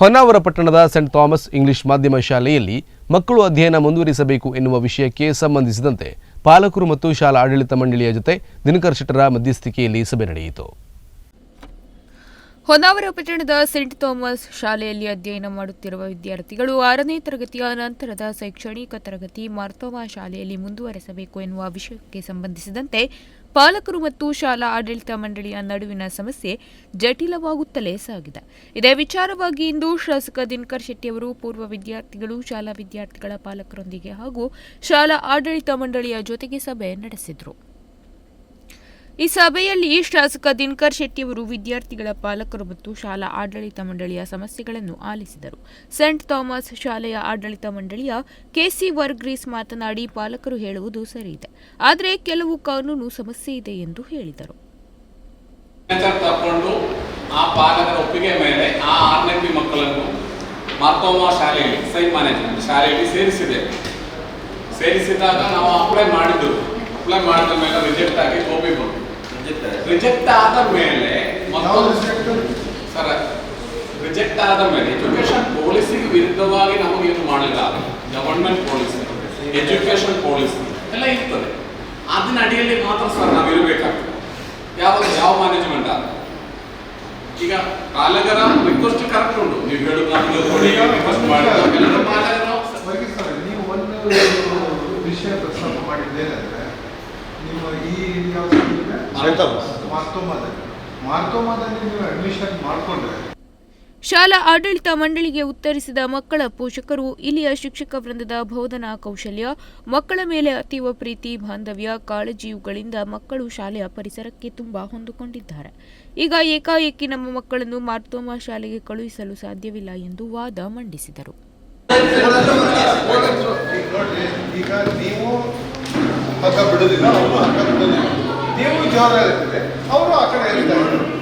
ಹೊನ್ನಾವರ ಪಟ್ಟಣದ scent Thomas English ಮಾಧ್ಯಮ ಶಾಲೆಯಲ್ಲಿ ಮಕ್ಕಳು ಅಧ್ಯಯನ ಮುಂದುವರಿಸಬೇಕು ಎನ್ನುವ ವಿಷಯಕ್ಕೆ ಸಂಬಂಧಿಸಿದಂತೆ ಪಾಲಕರು ಮತ್ತು ಶಾಲಾ ಆಡಳಿತ ಮಂಡಳಿಯ ಜೊತೆ ದಿನಕರ್ ಶೆಟ್ಟರ ಮಧ್ಯಸ್ಥಿಕೆಯಲ್ಲಿ ಸಭೆ ನಡೆಯಿತು. ಹೊನ್ನಾವರ ಪಟ್ಟಣದ ಸೆಂಟ್ ಥಾಮಸ್ ಶಾಲೆಯಲ್ಲಿ ಅಧ್ಯಯನ ಮಾಡುತ್ತಿರುವ ವಿದ್ಯಾರ್ಥಿಗಳು ಆರನೇ ತರಗತಿಯ ನಂತರದ ಶೈಕ್ಷಣಿಕ ತರಗತಿ ಮಾರ್ತೋಮಾ ಶಾಲೆಯಲ್ಲಿ ಮುಂದುವರೆಸಬೇಕು ಎನ್ನುವ ವಿಷಯಕ್ಕೆ ಸಂಬಂಧಿಸಿದಂತೆ ಪಾಲಕರು ಮತ್ತು ಶಾಲಾ ಆಡಳಿತ ಮಂಡಳಿಯ ನಡುವಿನ ಸಮಸ್ಯೆ ಜಟಿಲವಾಗುತ್ತಲೇ ಸಾಗಿದೆ. ಇದೇ ವಿಚಾರವಾಗಿ ಇಂದು ಶಾಸಕ ದಿನಕರ್ ಶೆಟ್ಟಿಯವರು ಪೂರ್ವ ವಿದ್ಯಾರ್ಥಿಗಳು, ಶಾಲಾ ವಿದ್ಯಾರ್ಥಿಗಳ ಪಾಲಕರೊಂದಿಗೆ ಹಾಗೂ ಶಾಲಾ ಆಡಳಿತ ಮಂಡಳಿಯ ಜೊತೆಗೆ ಸಭೆ ನಡೆಸಿದರು. ಈ ಸಭೆಯಲ್ಲಿ ಶಾಸಕ ದಿನಕರ್ ಶೆಟ್ಟಿಯವರು ವಿದ್ಯಾರ್ಥಿಗಳ ಪಾಲಕರು ಮತ್ತು ಶಾಲಾ ಆಡಳಿತ ಮಂಡಳಿಯ ಸಮಸ್ಯೆಗಳನ್ನು ಆಲಿಸಿದರು. ಸೆಂಟ್ ಥಾಮಸ್ ಶಾಲೆಯ ಆಡಳಿತ ಮಂಡಳಿಯ ಕೆಸಿ ವರ್ಗ್ರೀಸ್ ಮಾತನಾಡಿ ಪಾಲಕರು ಹೇಳುವುದು ಸರಿಯಿದೆ. ಆದರೆ ಕೆಲವು ಕಾನೂನು ಸಮಸ್ಯೆ ಇದೆ ಎಂದು ಹೇಳಿದರು. ಆ ಪಾಲಕರ ಒಪ್ಪಿಗೆ ಮೇಲೆ ಆ ಆರನೇ ಪಿ ಮಕ್ಕಳನ್ನು ಮಾರ್ಕೋಮ ಶಾಲೆಯಲ್ಲಿ ಮ್ಯಾನೇಜ್ಮೆಂಟ್ ಶಾಲೆಯಲ್ಲಿ ಸೇರಿಸಿದೆ. ಸೇರಿಸಿದಾಗ ನಾವು ಅಪ್ಲೈ ಮಾಡಿದ್ದು, ಅಪ್ಲೈ ಮಾಡಿದ ಮೇಲೆ ರಿಜೆಕ್ಟ್ ಆಗಿ ಹೋಗಿ ಬಂತು. ರಿಜೆಕ್ಟ್ ಆದ ಮೇಲೆ ಸರ್ ರಿಜೆಕ್ಟ್ ಆದ ಮೇಲೆ ಎಜುಕೇಶನ್ ಪಾಲಿಸಿಗೆ ವಿರುದ್ಧವಾಗಿ ನಮಗೇನು ಮಾಡಲಿಲ್ಲ. ಗವರ್ಮೆಂಟ್ ಪಾಲಿಸಿ ಎಜುಕೇಶನ್ ಪಾಲಿಸಿ ಎಲ್ಲ ಇರ್ತದೆ. ಅದನ್ನ ಅಡಿಯಲ್ಲಿ ಮಾತ್ರ ಸರ್ ನಾವು ಇರಬೇಕಾಗ್ತದೆ. ಯಾವ ಯಾವ ಮ್ಯಾನೇಜ್ಮೆಂಟ್ ಆದ ಈಗ ಕಾಲಗರ ರಿಕ್ವೆಸ್ಟ್ ಕರೆಕ್ಟ್ ಉಂಟು. ನೀವು ಹೇಳುದು ನಮಗೆ ಕೊಡಿ ರಿಕ್ವೆಸ್ಟ್ ಮಾಡಿ ನೀವು ಒಂದು ವಿಷಯ ಪ್ರಸ್ತಾಪ ಮಾಡಿದ್ದೇನೆಂದ್ರೆ ನಿಮ್ಮ ಈ ಯಾವ ಶಾಲಾ ಆಡಳಿತ ಮಂಡಳಿಗೆ ಉತ್ತರಿಸಿದ ಮಕ್ಕಳ ಪೋಷಕರು ಇಲ್ಲಿಯ ಶಿಕ್ಷಕ ವೃಂದದ ಬೋಧನಾ ಕೌಶಲ್ಯ ಮಕ್ಕಳ ಮೇಲೆ ಅತೀವ ಪ್ರೀತಿ ಬಾಂಧವ್ಯ ಕಾಳಜಿಯುಗಳಿಂದ ಮಕ್ಕಳು ಶಾಲೆಯ ಪರಿಸರಕ್ಕೆ ತುಂಬಾ ಹೊಂದಿಕೊಂಡಿದ್ದಾರೆ. ಈಗ ಏಕಾಏಕಿ ನಮ್ಮ ಮಕ್ಕಳನ್ನು ಮಾರ್ತೋಮ ಶಾಲೆಗೆ ಕಳುಹಿಸಲು ಸಾಧ್ಯವಿಲ್ಲ ಎಂದು ವಾದ ಮಂಡಿಸಿದರು. ಈಗ ನೀವು ನೀವು ಜೋರ ಇರ್ತದೆ. ಅವರು ಆ ಕಡೆ ಇರ್ತಾರೆ.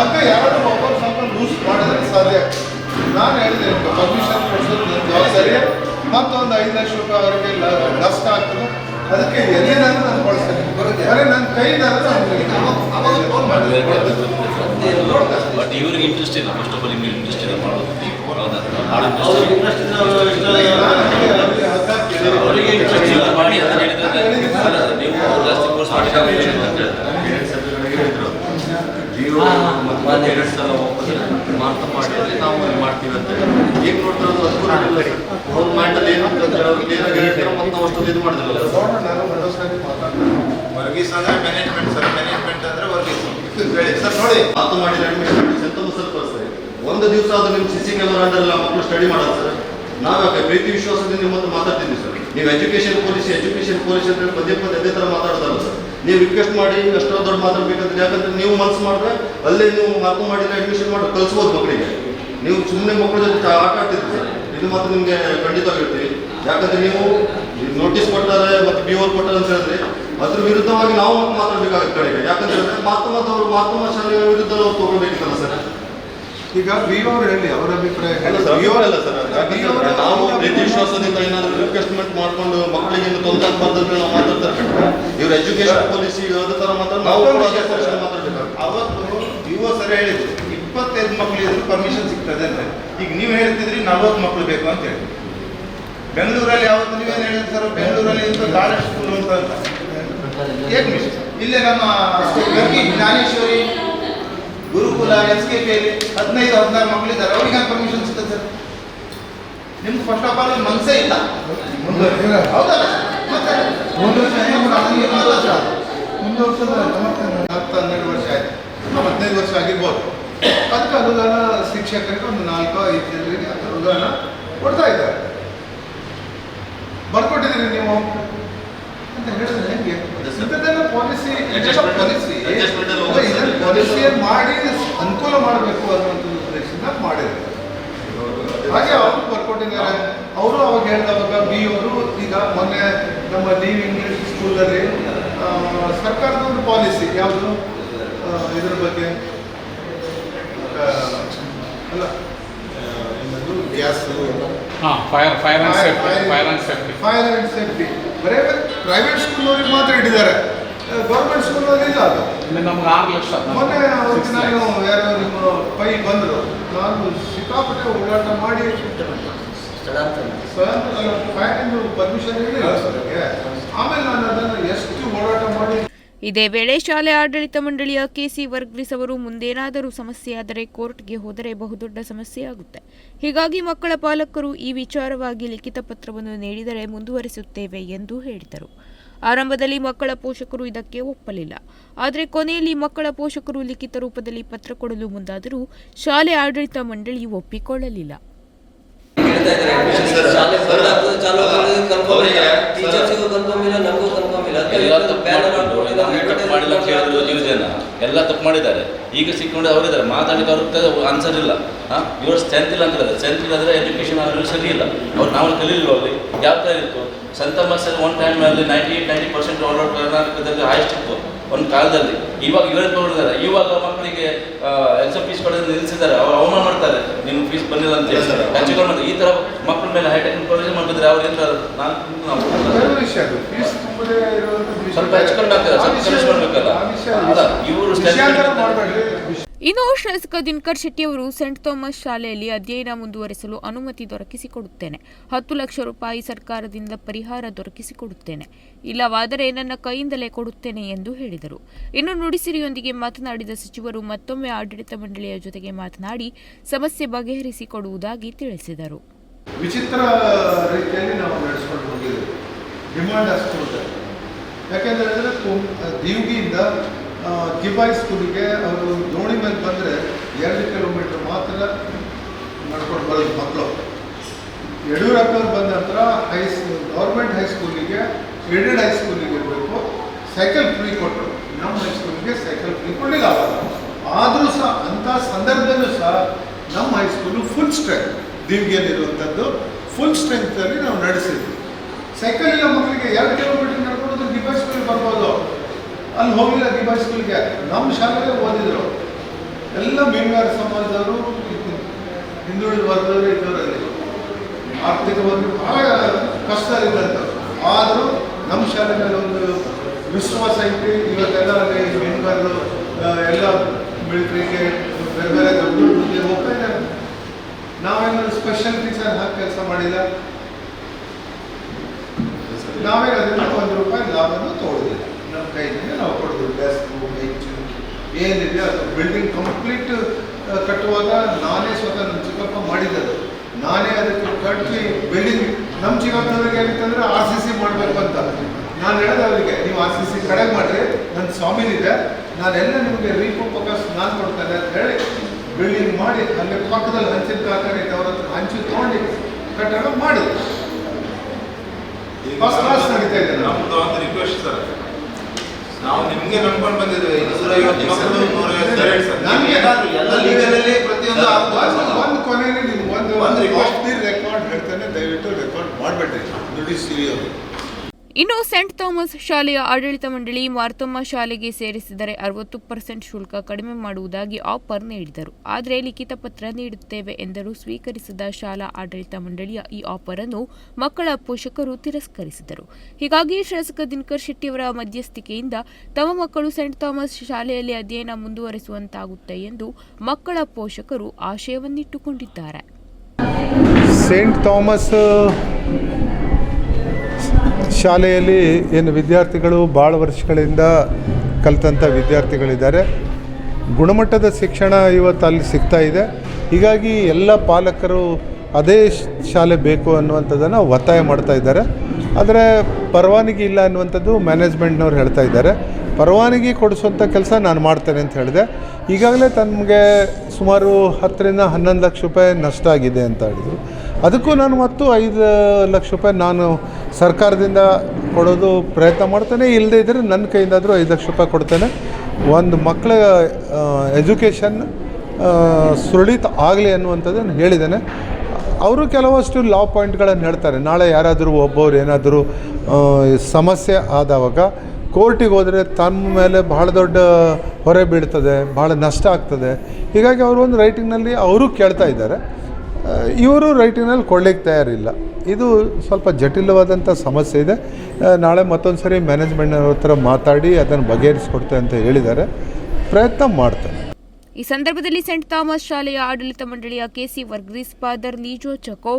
ಅಂತ ಯಾರು ಮೊಬೈಲ್ ಸ್ವಲ್ಪ ಲೂಸ್ ಮಾಡಿದ್ರೆ ಸಾಧ್ಯ ನಾನು ಹೇಳಿದೆ ಪರ್ಮಿಷನ್ ಕೊಡಿಸೋದು ನನ್ನ ಜವಾಬ್ದಾರಿ ಮತ್ತೊಂದು ಐದು ಲಕ್ಷ ರೂಪಾಯಿ ಅವರಿಗೆ ಲ- ನಷ್ಟ ಆಗ್ತದೆ. ಅದಕ್ಕೆ ಎಲ್ಲಿಂದಾದ್ರೂ ನಾನು ಕೊಡಿಸ್ತೇನೆ ಬರೀ ನನ್ನ ಫೋನ್ ನೋಡ್ತಾರೆ ಬಟ್ ಇವ್ರಿಗೆ ಇಂಟ್ರೆಸ್ಟ್ ಇಲ್ಲ. ಫಸ್ಟ್ ಆಫ್ ಆಲ್ ನಿಮ್ಗೆ ಇಂಟ್ರೆಸ್ಟ್ ಇಲ್ಲ ಮಾಡೋದು. ಇಂಟ್ರೆಸ್ಟ್ ಅವರಿಗೆ ಇಂಟ್ರೆಸ್ಟ್ ಇಲ್ಲ. ಮಾಡಿ ನೀವು ನಾವು ಮಾಡ್ತೀವಿ ಅಂತ ಈಗ ಇದು ಮಾಡಿದ್ರಲ್ಲ ಮ್ಯಾನೇಜ್ಮೆಂಟ್ ಸರ್ ಮ್ಯಾನೇಜ್ಮೆಂಟ್ ಅಂದ್ರೆ ಸರ್ ನೋಡಿ ಮಾತು ಮಾಡಿದ್ರೆ ಸೆಂತ ಸರ್ ಒಂದು ದಿವಸ ಅದು ನಿಮ್ಮ ಸಿ ಸಿ ಕ್ಯಾಮರಾ ಅಂಡರ್ ಮಕ್ಕಳು ಸ್ಟಡಿ ಮಾಡೋದು ಸರ್ ನಾವ್ಯಾಕೆ ಪ್ರೀತಿ ವಿಶ್ವಾಸದಿಂದ ನಿಮ್ಮ ಹತ್ರ ಸರ್ ನೀವು ಎಜುಕೇಶನ್ ಪೊಲೀಸ್ ಎಜುಕೇಶನ್ ಪೊಲೀಸ್ ಅಂದ್ರೆ ಪದೇ ಪದೇ ಅದೇ ಥರ ಮಾತಾಡ್ತಾರಲ್ಲ ಸರ್ ನೀವು ರಿಕ್ವೆಸ್ಟ್ ಮಾಡಿ ಅಷ್ಟೋ ದೊಡ್ಡ ಮಾತಾಡ್ಬೇಕಂದ್ರೆ ಯಾಕಂದ್ರೆ ನೀವು ಮನ್ಸು ಮಾಡಿದ್ರೆ ಅಲ್ಲೇ ನೀವು ಮಾರ್ಕು ಮಾಡಿದ್ರೆ ಅಡ್ಮಿಷನ್ ಮಾಡಿ ಕಳಿಸ್ಬೋದು ಮಕ್ಕಳಿಗೆ. ನೀವು ಸುಮ್ಮನೆ ಮಕ್ಕಳ ಜೊತೆ ಆಟ ಆಡ್ತಿದ್ರಿ ಇದು ಮಾತ್ರ ನಿಮಗೆ ಖಂಡಿತ ಹೇಳ್ತೀವಿ ಯಾಕಂದ್ರೆ ನೀವು ನೋಟಿಸ್ ಕೊಡ್ತಾರೆ ಮತ್ತೆ ಬಿ ಓರ್ ಕೊಟ್ಟಾರೆ ಅಂತ ಹೇಳಿದ್ರೆ ಅದ್ರ ವಿರುದ್ಧವಾಗಿ ನಾವು ಮಾತಾಡ್ಬೇಕಾಗುತ್ತೆ ಕಡೆಗೆ. ಯಾಕಂದ್ರೆ ಅವರು ಮಾತು ಶಾಲೆಯ ವಿರುದ್ಧ ನಾವು ತಗೊಳ್ಬೇಕಿತ್ತಲ್ಲ ಸರ್. ಈಗ ವಿ ಅವ್ರು ಹೇಳಿ. ಅವರ ಅಭಿಪ್ರಾಯ ನಾವು ವಿಶ್ವಾಸದಿಂದ ಏನಾದರೂ ರಿಕ್ವೆಸ್ಟ್ಮೆಂಟ್ ಮಾಡ್ಕೊಂಡು ಮಕ್ಕಳಿಗೆ ತೊಂದರೆ ಆಗ್ಬಾರ್ದು ನಾವು ಮಾತಾಡ್ತಾರೆ. ಇವ್ರ ಎಜುಕೇಶನ್ ಪಾಲಿಸಿ ಅದೇ ತರ ಮಾತಾಡ ನಾವು ಅವತ್ತು ಯುವ ಸರ್ ಹೇಳಿದ್ರು ಇಪ್ಪತ್ತೈದು ಮಕ್ಕಳು ಇದ್ರು ಪರ್ಮಿಷನ್ ಸಿಗ್ತದೆ ಅಂದ್ರೆ ಈಗ ನೀವು ಹೇಳ್ತಿದ್ರಿ ನಲ್ವತ್ತು ಮಕ್ಕಳು ಬೇಕು ಅಂತ ಹೇಳಿ. ಬೆಂಗಳೂರಲ್ಲಿ ಯಾವತ್ತು ನೀವೇನು ಹೇಳಿದ್ರು ಸರ್? ಬೆಂಗಳೂರಲ್ಲಿ ಇಂಥ ಗಾರ್ಡನ್ ಸ್ಕೂಲ್ ಅಂತ. ನಿಮಿಷ ಇಲ್ಲೇ ನಮ್ಮ ಗಂಗಿ ಜ್ಞಾನೇಶ್ವರಿ ಗುರುಕುಲ ಎಸ್ ಕೆ ಪಿಯಲ್ಲಿ ಹದಿನೈದು ಹದಿನಾರು ಮಕ್ಕಳಿದ್ದಾರೆ ಅವ್ರಿಗೆ ಪರ್ಮಿಷನ್ ಸಿಗ್ತದೆ ಸರ್? ನಿಮ್ಗೆ ಫಸ್ಟ್ ಆಫ್ ಆಲ್ ಮನಸ್ಸೇ ಇಲ್ಲ. ಹೌದಲ್ಲ? ಮತ್ತೆ? ಒಂದು ವರ್ಷ ಒಂದು ವರ್ಷ. ಅಲ್ಲ. ಒಂದು ವರ್ಷದ ನಲವತ್ತು ಹತ್ತು ಹನ್ನೆರಡು ವರ್ಷ ಆಯ್ತು. ಹದಿನೈದು ವರ್ಷ ಆಗಿರ್ಬೋದು. ಅದಕ್ಕೆ ಅನುದಾನ ಶಿಕ್ಷಕರಿಗೆ ಒಂದು ನಾಲ್ಕು ಐದು ಜನರಿಗೆ ಅನುದಾನ ಕೊಡ್ತಾ ಇದ್ದಾರೆ. ಬರ್ಕೊಟ್ಟಿದ್ದೀರಿ ನೀವು? ಅಂತ ಹೇಳಿದ್ರೆ ಹೆಂಗೆ ಇಂಥದ್ದೆಲ್ಲ ಪಾಲಿಸಿ ಪಾಲಿಸಿ. ಇದನ್ನು ಪಾಲಿಸಿಯನ್ನು ಮಾಡಿ ಅನುಕೂಲ ಮಾಡಬೇಕು ಅನ್ನುವಂಥ ಉದ್ದೇಶದಿಂದ ಮಾಡಿದ್ರು. ಹಾಗೆ ಅವರು ಬರ್ಕೊಟ್ಟಿದ್ದಾರೆ. ಅವರು ಅವಾಗ ಹೇಳಿದವಾಗ ಬಿ ಅವರು ಈಗ ಮೊನ್ನೆ ನಮ್ಮ ಲೀವ್ ಇಂಗ್ಲಿಷ್ ಸ್ಕೂಲಲ್ಲಿ ಆ, ಸರ್ಕಾರದ ಒಂದು ಪಾಲಿಸಿ ಯಾವುದು? ಇದ್ರ ಬಗ್ಗೆ. ಅಲ್ಲ. ಗ್ಯಾಸ್ ಹಾಂ fire fire and safety fire and safety fire and safety ಬರೇ ಪ್ರೈವೇಟ್ ಸ್ಕೂಲ್ನವ್ರಿಗೆ ಮಾತ್ರ ಇಟ್ಟಿದ್ದಾರೆ. ಗೌರ್ಮೆಂಟ್ ಸ್ಕೂಲಲ್ಲಿ ಇಲ್ಲ ಅದು. ನಮ್ಗೆ ಆರು ಲಕ್ಷ ಮೊನ್ನೆ ನಾನು ಯಾರೋ ನಿಮ್ಮ ಪೈ ಬಂದರು. ನಾನು ಸಿಕ್ಕಾಪಟ್ಟೆ ಓಡಾಟ ಮಾಡಿ ಸರ್ ಫ್ಯಾಟಿಂದು ಪರ್ಮಿಷನ್ ಇಲ್ಲ ಸರ್ ಆಮೇಲೆ ನಾನು ಅದನ್ನು ಎಷ್ಟು ಓಡಾಟ ಮಾಡಿ ಇದೇ ವೇಳೆ ಶಾಲೆ ಆಡಳಿತ ಮಂಡಳಿಯ ಕೆಸಿ ವರ್ಗ್ರೀಸ್ ಅವರು ಮುಂದೇನಾದರೂ ಸಮಸ್ಯೆಯಾದರೆ ಕೋರ್ಟ್ಗೆ ಹೋದರೆ ಬಹುದೊಡ್ಡ ಸಮಸ್ಯೆಯಾಗುತ್ತೆ ಹೀಗಾಗಿ ಮಕ್ಕಳ ಪಾಲಕರು ಈ ವಿಚಾರವಾಗಿ ಲಿಖಿತ ಪತ್ರವನ್ನು ನೀಡಿದರೆ ಮುಂದುವರಿಸುತ್ತೇವೆ ಎಂದು ಹೇಳಿದರು. ಆರಂಭದಲ್ಲಿ ಮಕ್ಕಳ ಪೋಷಕರು ಇದಕ್ಕೆ ಒಪ್ಪಲಿಲ್ಲ. ಆದರೆ ಕೊನೆಯಲ್ಲಿ ಮಕ್ಕಳ ಪೋಷಕರು ಲಿಖಿತ ರೂಪದಲ್ಲಿ ಪತ್ರ ಕೊಡಲು ಮುಂದಾದರೂ ಶಾಲೆ ಆಡಳಿತ ಮಂಡಳಿ ಒಪ್ಪಿಕೊಳ್ಳಲಿಲ್ಲ. ಶಾಲೆ ಸರ್, ಬಂದ್ ಆಗ್ತದೆ, ಚಾಲು ಆಗ್ತದೆ, ಇಲ್ಲ. ಅವರಿಗೆ, ಟೀಚರ್ಸಿಗೂ ಕನ್ಫರ್ಮ್ ಇಲ್ಲ ನಮಗೂ ಕನ್ಫರ್ಮ್ ಇಲ್ಲ ಅದಕ್ಕೆ ಎಲ್ಲ ತಪ್ಪು ನಮ್ಗೆ ಮಾಡಿಲ್ಲ ಅಂತ ಹೇಳಿದ್ರು. ಜನ ಎಲ್ಲ ತಪ್ಪು ಮಾಡಿದ್ದಾರೆ ಈಗ ಸಿಕ್ಕೊಂಡು ಅವರಿದ್ದಾರೆ ಮಾತಾಡಲಿಕ್ಕೆ ಅವ್ರ ಆನ್ಸರ್ ಇಲ್ಲ ಹಾಂ ಇವರು ಸ್ಟ್ರೆಂತ್ ಇಲ್ಲ ಅಂತ ಹೇಳಿದ್ರೆ ಸ್ಟ್ರೆಂತ್ ಇಲ್ಲದ್ರೆ ಎಜುಕೇಷನ್ ಅವರಲ್ಲಿ ಸರಿ ಇಲ್ಲ ಅವ್ರು ನಾವು ಕಲೀಲಿಲ್ಲ ಅಲ್ಲಿ ಯಾವ ಥರ ಇತ್ತು ಸಂತ ಮಸಲ್ಲಿ ಒನ್ ಟೈಮಲ್ಲಿ ninety eight ninety percent all over ಕರ್ನಾಟಕದಲ್ಲಿ ಹೈಯೆಸ್ಟ್ ಇತ್ತು ಒಂದು ಕಾಲದಲ್ಲಿ ಇವಾಗ ಇವರೇ ತೊಗೊಂಡಿದ್ದಾರೆ ಇವಾಗ ಮಕ್ಕಳಿಗೆ ಎಕ್ಸಾಮ್ ಫೀಸ್ ಕೊಡೋದು ನಿಲ್ಲಿಸಿದ್ದಾರೆ ಅವ್ರು ಅವಮಾನ ಮಾಡ್ತಾರೆ ನಿಮ್ಮ ಫೀಸ್ ಬಂದಿಲ್ಲ ಅಂತ ಹೇಳ್ತಾರೆ ಹಂಚಿಕೊಂಡು ಈ ಥರ ಮಕ್ಕಳ ಮೇಲೆ ಹೈಟೆಕ್ ಕಾಲೇಜ್ ಮಾಡಿದ್ರೆ ಅವ್ರು ಏನು ನಾನು ಸ್ವಲ್ಪ. ಇನ್ನು ಶಾಸಕ ದಿನಕರ್ ಶೆಟ್ಟಿ ಅವರು ಸೆಂಟ್ ಥಾಮಸ್ ಶಾಲೆಯಲ್ಲಿ ಅಧ್ಯಯನ ಮುಂದುವರಿಸಲು ಅನುಮತಿ ದೊರಕಿಸಿಕೊಡುತ್ತೇನೆ. ಹತ್ತು ಲಕ್ಷ ರೂಪಾಯಿ ಸರ್ಕಾರದಿಂದ ಪರಿಹಾರ ದೊರಕಿಸಿಕೊಡುತ್ತೇನೆ. ಇಲ್ಲವಾದರೆ ನನ್ನ ಕೈಯಿಂದಲೇ ಕೊಡುತ್ತೇನೆ ಎಂದು ಹೇಳಿದರು. ಇನ್ನು ನುಡಿಸಿರಿಯೊಂದಿಗೆ ಮಾತನಾಡಿದ ಸಚಿವರು ಮತ್ತೊಮ್ಮೆ ಆಡಳಿತ ಮಂಡಳಿಯ ಜೊತೆಗೆ ಮಾತನಾಡಿ ಸಮಸ್ಯೆ ಬಗೆಹರಿಸಿಕೊಡುವುದಾಗಿ ತಿಳಿಸಿದರು. ವಿಚಿತ್ರ ರೀತಿಯಲ್ಲಿ ನಾವು ನಡೆಸಿಕೊಂಡು ಹೋಗಿದ್ದೇವೆ. ಡಿಮಾಂಡ್ ಅಷ್ಟು ಯಾಕೆಂತ ಹೇಳಿದ್ರೆ ದೀವ್ಗಿಯಿಂದ ಕಿಬಾಯ್ ಸ್ಕೂಲಿಗೆ ಅವರು ದೋಣಿ ಮೇಲೆ ಬಂದರೆ ಎರಡು ಕಿಲೋಮೀಟ್ರ್ ಮಾತ್ರ ನಡ್ಕೊಂಡು ಬರೋದು ಮಕ್ಕಳು. ಯಡಿಯೂರಪ್ಪ ಬಂದ ನಂತರ ಹೈ ಗೌರ್ಮೆಂಟ್ ಹೈಸ್ಕೂಲಿಗೆ ಏಡೆಡ್ ಹೈಸ್ಕೂಲಿಗೆ ಇರಬೇಕು ಸೈಕಲ್ ಫ್ರೀ ಕೊಟ್ಟರು. ನಮ್ಮ ಹೈಸ್ಕೂಲಿಗೆ ಸೈಕಲ್ ಫ್ರೀ ಕೊಡಲಿಲ್ಲ ಆವಾಗ ಆದರೂ ಸಹ ಅಂಥ ಸಂದರ್ಭದಲ್ಲೂ ಸಹ ನಮ್ಮ ಹೈಸ್ಕೂಲು ಫುಲ್ ಸ್ಟ್ರೆಂತ್ ದೀವ್ಗೆಯಲ್ಲಿರುವಂಥದ್ದು. ಫುಲ್ ಸ್ಟ್ರೆಂತಲ್ಲಿ ನಾವು ನಡೆಸಿದ್ವಿ. ಸೈಕಲ್ ಇಲ್ಲ ಮಕ್ಕಳಿಗೆ ಎರಡು ಕಿಲೋಮೀಟರ್ ಬರ್ಬೋದು ಅಲ್ಲಿ ಹೋಗಿಲ್ಲ ಡಿಬೈ ಸ್ಕೂಲ್ಗೆ. ನಮ್ಮ ಶಾಲೆಗೆ ಓದಿದ್ರು. ಎಲ್ಲ ಮೀನುಗಾರ ಸಮಾಜದವರು ಹಿಂದುಳಿದ ವರ್ಗದವರು ಇದ್ದವರಲ್ಲಿ ಆರ್ಥಿಕವಾಗಿ ಬಹಳ ಕಷ್ಟದಲ್ಲಿದ್ದಂಥವ್ರು ಆದರೂ ನಮ್ಮ ಶಾಲೆ ಮೇಲೆ ಒಂದು ವಿಶ್ವಾಸ ಇಟ್ಟು ಇವತ್ತೆಲ್ಲ ಮೀನುಗಾರರು ಎಲ್ಲ ಮಿಲಿಟ್ರಿಗೆ ಬೇರೆ ಬೇರೆ ದೊಡ್ಡ ಹುದ್ದೆಗೆ ಹೋಗ್ತಾ ಇದ್ದಾರೆ. ನಾವೇನಾದ್ರು ಸ್ಪೆಷಲ್ ಟೀಚರ್ ಹಾಕಿ ಕೆಲಸ ಮಾಡಿಲ್ಲ? ನಾವೇ ಒಂದು ರೂಪಾಯಿ ಲಾಭನೂ ತಗೊಳ್ಳೋದಿಲ್ಲ ನಮ್ಮ ಕೈಯಿಂದ ನಾವು ಕೊಡೋದು ಡೆಸ್ಕು ಬೆಂಚು ಏನಿದೆ ಅದು ಬಿಲ್ಡಿಂಗ್ ಕಂಪ್ಲೀಟ್ ಕಟ್ಟುವಾಗ ನಾನೇ ಸ್ವತಃ ನಮ್ಮ ಚಿಕ್ಕಪ್ಪ ಮಾಡಿದ್ದದು. ನಾನೇ ಅದಕ್ಕೆ ಕಟ್ಟಿ ಬಿಲ್ಡಿಂಗ್ ನಮ್ಮ ಚಿಕ್ಕಪ್ಪನವ್ರಿಗೆ ಏನಂತಂದ್ರೆ ಆರ್ ಸಿ ಸಿ ಮಾಡಬೇಕು ಅಂತ. ನಾನು ಹೇಳಿದೆ ಅವರಿಗೆ ನೀವು ಆರ್ ಸಿ ಸಿ ಕಡೆ ಮಾಡಿರಿ ನನ್ನ ಸ್ವಾಮಿನಿದೆ ನಾನೆಲ್ಲ ನಿಮಗೆ ರೀಪೋಪಕಾಸ್ ನಾನು ಕೊಡ್ತೇನೆ ಅಂತ ಹೇಳಿ ಬಿಲ್ಡಿಂಗ್ ಮಾಡಿ ಅಲ್ಲಿ ಪಕ್ಕದಲ್ಲಿ ಹಂಚಿನ ಕಾರ್ಖಾನೆ ಅವ್ರ ಹತ್ರ ಹಂಚಿ ತೊಗೊಂಡು ಕಟ್ಟಡ ಮಾಡಿದ್ರು. ಫಸ್ಟ್ ಕ್ಲಾಸ್ ನಡೀತಾ ಇದೆ. ನಾವು ನಮ್ದು ಒಂದು ರಿಕ್ವೆಸ್ಟ್ ಸರ್. ನಾವು ನಿಮ್ಗೆ ನಂಬ್ಕೊಂಡು ಬಂದಿದ್ದೇವೆ. ನೂರ ಐವತ್ತು ಮಕ್ಕಳು ನೂರ. ನಮ್ಗೆ ಎಲ್ಲ ಲೀಗಲಲ್ಲಿ ಪ್ರತಿಯೊಂದು ಆಗ್ಬೋದು ಒಂದು ಕೊನೆಯಲ್ಲಿ ನಿಮ್ಗೆ ಒಂದು ಒಂದು. ರೆಕಾರ್ಡ್ ಹೇಳ್ತಾನೆ. ದಯವಿಟ್ಟು ರೆಕಾರ್ಡ್ ಮಾಡಬೇಡ್ರಿ ನುಡಿ ಸಿರಿಯವರು ಇನ್ನು ಸೆಂಟ್ ಥಾಮಸ್ ಶಾಲೆಯ ಆಡಳಿತ ಮಂಡಳಿ ಮಾರ್ತಮ್ಮ ಶಾಲೆಗೆ ಸೇರಿಸಿದರೆ ಅರವತ್ತು ಪರ್ಸೆಂಟ್ ಶುಲ್ಕ ಕಡಿಮೆ ಮಾಡುವುದಾಗಿ ಆಫರ್ ನೀಡಿದರು. ಆದರೆ ಲಿಖಿತ ಪತ್ರ ನೀಡುತ್ತೇವೆ ಎಂದರು. ಸ್ವೀಕರಿಸಿದ ಶಾಲಾ ಆಡಳಿತ ಮಂಡಳಿಯ ಈ ಆಫರ್ ಅನ್ನು ಮಕ್ಕಳ ಪೋಷಕರು ತಿರಸ್ಕರಿಸಿದರು. ಹೀಗಾಗಿ ಶಾಸಕ ದಿನಕರ್ ಶೆಟ್ಟಿಯವರ ಮಧ್ಯಸ್ಥಿಕೆಯಿಂದ ತಮ್ಮ ಮಕ್ಕಳು ಸೆಂಟ್ ಥಾಮಸ್ ಶಾಲೆಯಲ್ಲಿ ಅಧ್ಯಯನ ಮುಂದುವರಿಸುವಂತಾಗುತ್ತೆ ಎಂದು ಮಕ್ಕಳ ಪೋಷಕರು ಆಶಯವನ್ನಿಟ್ಟುಕೊಂಡಿದ್ದಾರೆ. ಸೇಂಟ್ ಥಾಮಸ್ ಶಾಲೆಯಲ್ಲಿ ಏನು ವಿದ್ಯಾರ್ಥಿಗಳು ಭಾಳ ವರ್ಷಗಳಿಂದ ಕಲಿತಂಥ ವಿದ್ಯಾರ್ಥಿಗಳಿದ್ದಾರೆ. ಗುಣಮಟ್ಟದ ಶಿಕ್ಷಣ ಇವತ್ತು ಅಲ್ಲಿ ಸಿಗ್ತಾ ಇದೆ. ಹೀಗಾಗಿ ಎಲ್ಲ ಪಾಲಕರು ಅದೇ ಶಾಲೆ ಬೇಕು ಅನ್ನುವಂಥದ್ದನ್ನು ಒತ್ತಾಯ ಮಾಡ್ತಾ ಇದ್ದಾರೆ. ಆದರೆ ಪರವಾನಗಿ ಇಲ್ಲ ಅನ್ನುವಂಥದ್ದು ಮ್ಯಾನೇಜ್ಮೆಂಟ್ನವ್ರು ಹೇಳ್ತಾ ಇದ್ದಾರೆ. ಪರವಾನಗಿ ಕೊಡಿಸುವಂಥ ಕೆಲಸ ನಾನು ಮಾಡ್ತೇನೆ ಅಂತ ಹೇಳಿದೆ. ಈಗಾಗಲೇ ತಮಗೆ ಸುಮಾರು ಹತ್ತರಿಂದ ಹನ್ನೊಂದು ಲಕ್ಷ ರೂಪಾಯಿ ನಷ್ಟ ಆಗಿದೆ ಅಂತ ಹೇಳಿದರು. ಅದಕ್ಕೂ ನಾನು ಮತ್ತು ಐದು ಲಕ್ಷ ರೂಪಾಯಿ ನಾನು ಸರ್ಕಾರದಿಂದ ಕೊಡೋದು ಪ್ರಯತ್ನ ಮಾಡ್ತೇನೆ. ಇಲ್ಲದೇ ಇದ್ದರೆ ನನ್ನ ಕೈಯಿಂದಾದರೂ ಐದು ಲಕ್ಷ ರೂಪಾಯಿ ಕೊಡ್ತೇನೆ. ಒಂದು ಮಕ್ಕಳ ಎಜುಕೇಷನ್ ಸುರಳಿತ ಆಗಲಿ ಅನ್ನುವಂಥದ್ದನ್ನು ಹೇಳಿದ್ದೇನೆ. ಅವರು ಕೆಲವಷ್ಟು ಲಾ ಪಾಯಿಂಟ್ಗಳನ್ನು ಹೇಳ್ತಾರೆ. ನಾಳೆ ಯಾರಾದರೂ ಒಬ್ಬವ್ರು ಏನಾದರೂ ಸಮಸ್ಯೆ ಆದವಾಗ ಕೋರ್ಟಿಗೆ ಹೋದರೆ ತಮ್ಮ ಮೇಲೆ ಭಾಳ ದೊಡ್ಡ ಹೊರೆ ಬೀಳ್ತದೆ ಭಾಳ ನಷ್ಟ ಆಗ್ತದೆ. ಹೀಗಾಗಿ ಅವರು ಒಂದು ರೈಟಿಂಗ್ನಲ್ಲಿ ಅವರು ಕೇಳ್ತಾ ಇದ್ದಾರೆ. ಇವರು ರೈಟಿನಲ್ಲಿ ಕೊಡ್ಲಿಕ್ಕೆ ತಯಾರಿಲ್ಲ. ಇದು ಸ್ವಲ್ಪ ಜಟಿಲವಾದಂಥ ಸಮಸ್ಯೆ ಇದೆ. ನಾಳೆ ಮತ್ತೊಂದು ಸರಿ ಮ್ಯಾನೇಜ್ಮೆಂಟ್ನವ್ರ ಹತ್ರ ಮಾತಾಡಿ ಅದನ್ನು ಬಗೆಹರಿಸ್ಕೊಡ್ತೆ ಅಂತ ಹೇಳಿದ್ದಾರೆ. ಪ್ರಯತ್ನ ಮಾಡ್ತಾರೆ ಈ ಸಂದರ್ಭದಲ್ಲಿ ಸೆಂಟ್ ಥಾಮಸ್ ಶಾಲೆಯ ಆಡಳಿತ ಮಂಡಳಿಯ ಕೆಸಿ ವರ್ಗ್ರೀಸ್ ಫಾದರ್ ಲೀಜೋ ಚಕೋ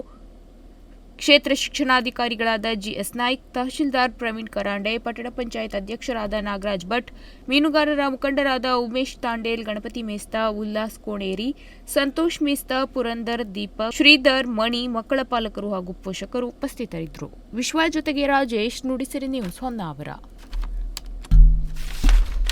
ಕ್ಷೇತ್ರ ಶಿಕ್ಷಣಾಧಿಕಾರಿಗಳಾದ ಜಿಎಸ್ ನಾಯ್ಕ್, ತಹಶೀಲ್ದಾರ್ ಪ್ರವೀಣ್ ಕರಾಂಡೆ, ಪಟ್ಟಣ ಪಂಚಾಯತ್ ಅಧ್ಯಕ್ಷರಾದ ನಾಗರಾಜ್ ಭಟ್, ಮೀನುಗಾರರ ಮುಖಂಡರಾದ ಉಮೇಶ್ ತಾಂಡೇಲ್, ಗಣಪತಿ ಮೇಸ್ತಾ, ಉಲ್ಲಾಸ್ ಕೋಣೇರಿ, ಸಂತೋಷ್ ಮೇಸ್ತಾ, ಪುರಂದರ್ ದೀಪ ಶ್ರೀಧರ್, ಮಣಿ, ಮಕ್ಕಳ ಪಾಲಕರು ಹಾಗೂ ಪೋಷಕರು ಉಪಸ್ಥಿತರಿದ್ದರು. ವಿಶ್ವ ಜೊತೆಗೆ ರಾಜೇಶ್ ನುಡಿಸಿರಿ ನ್ಯೂಸ್ ಹೊನ್ನಾವರ.